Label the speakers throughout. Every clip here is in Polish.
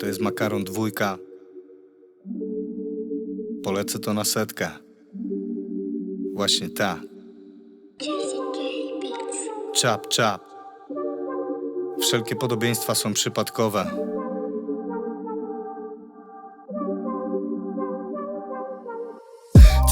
Speaker 1: To jest makaron dwójka. Polecę to na setkę. Właśnie ta. Czap, czap. Wszelkie podobieństwa są przypadkowe.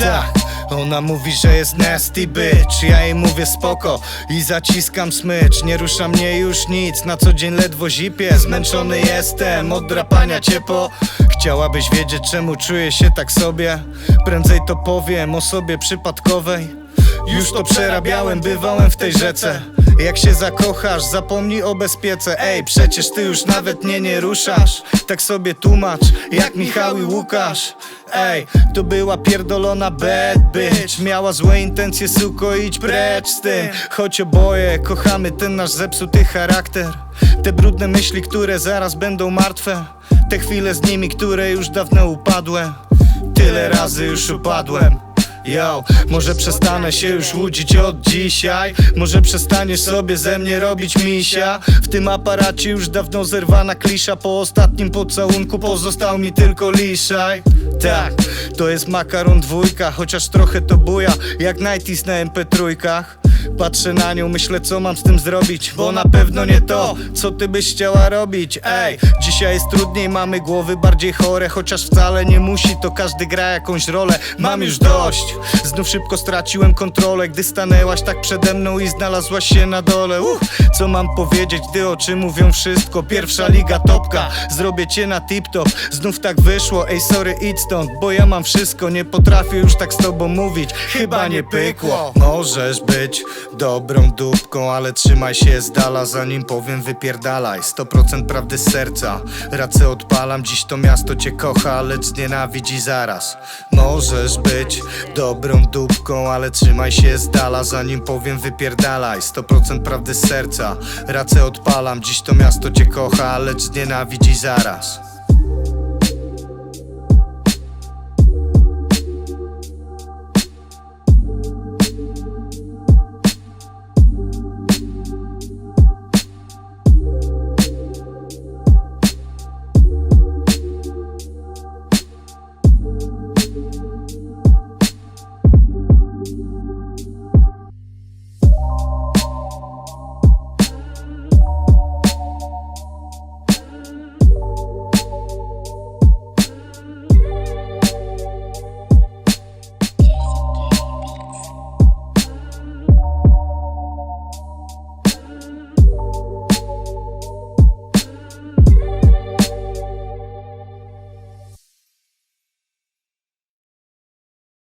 Speaker 1: Tak, ona mówi, że jest nasty bitch. Ja jej mówię spoko. I zaciskam smycz. Nie rusza mnie już nic, na co dzień ledwo zipie. Zmęczony jestem, od drapania ciepło. Chciałabyś wiedzieć czemu czuję się tak sobie? Prędzej to powiem o sobie przypadkowej. Już to przerabiałem, bywałem w tej rzece Jak się zakochasz, zapomnij o bezpiece. Ej, przecież ty już nawet mnie nie ruszasz. Tak sobie tłumacz, jak Michał i Łukasz. Ej, to była pierdolona bad bitch. Miała złe intencje, suko, idź precz z tym. Choć oboje kochamy ten nasz zepsuty charakter. Te brudne myśli, które zaraz będą martwe. Te chwile z nimi, które już dawno upadłem. Tyle razy już upadłem Yo, może przestanę się już łudzić od dzisiaj? Może przestaniesz sobie ze mnie robić misia? W tym aparacie już dawno zerwana klisza. Po ostatnim pocałunku pozostał mi tylko liszaj. Tak, to jest makaron dwójka Chociaż trochę to buja jak 90s na MP3 Patrzę na nią, myślę co mam z tym zrobić Bo na pewno nie to, co ty byś chciała robić Ej, dzisiaj jest trudniej, mamy głowy bardziej chore Chociaż wcale nie musi, to każdy gra jakąś rolę. Mam już dość, znów szybko straciłem kontrolę Gdy stanęłaś tak przede mną i znalazłaś się na dole. Uff, Co mam powiedzieć, gdy oczy mówią wszystko? Pierwsza liga topka, zrobię cię na tip-top. Znów tak wyszło, ej sorry idź stąd Bo ja mam wszystko, nie potrafię już tak z tobą mówić. Chyba nie pykło. Możesz być dobrą dupką, ale trzymaj się z dala Zanim powiem wypierdalaj. 100% prawdy z serca Racę odpalam, dziś to miasto cię kocha Lecz znienawidzi zaraz. Możesz być dobrą dupką, ale trzymaj się z dala Zanim powiem wypierdalaj. 100% prawdy z serca Racę odpalam, dziś to miasto cię kocha Lecz znienawidzi zaraz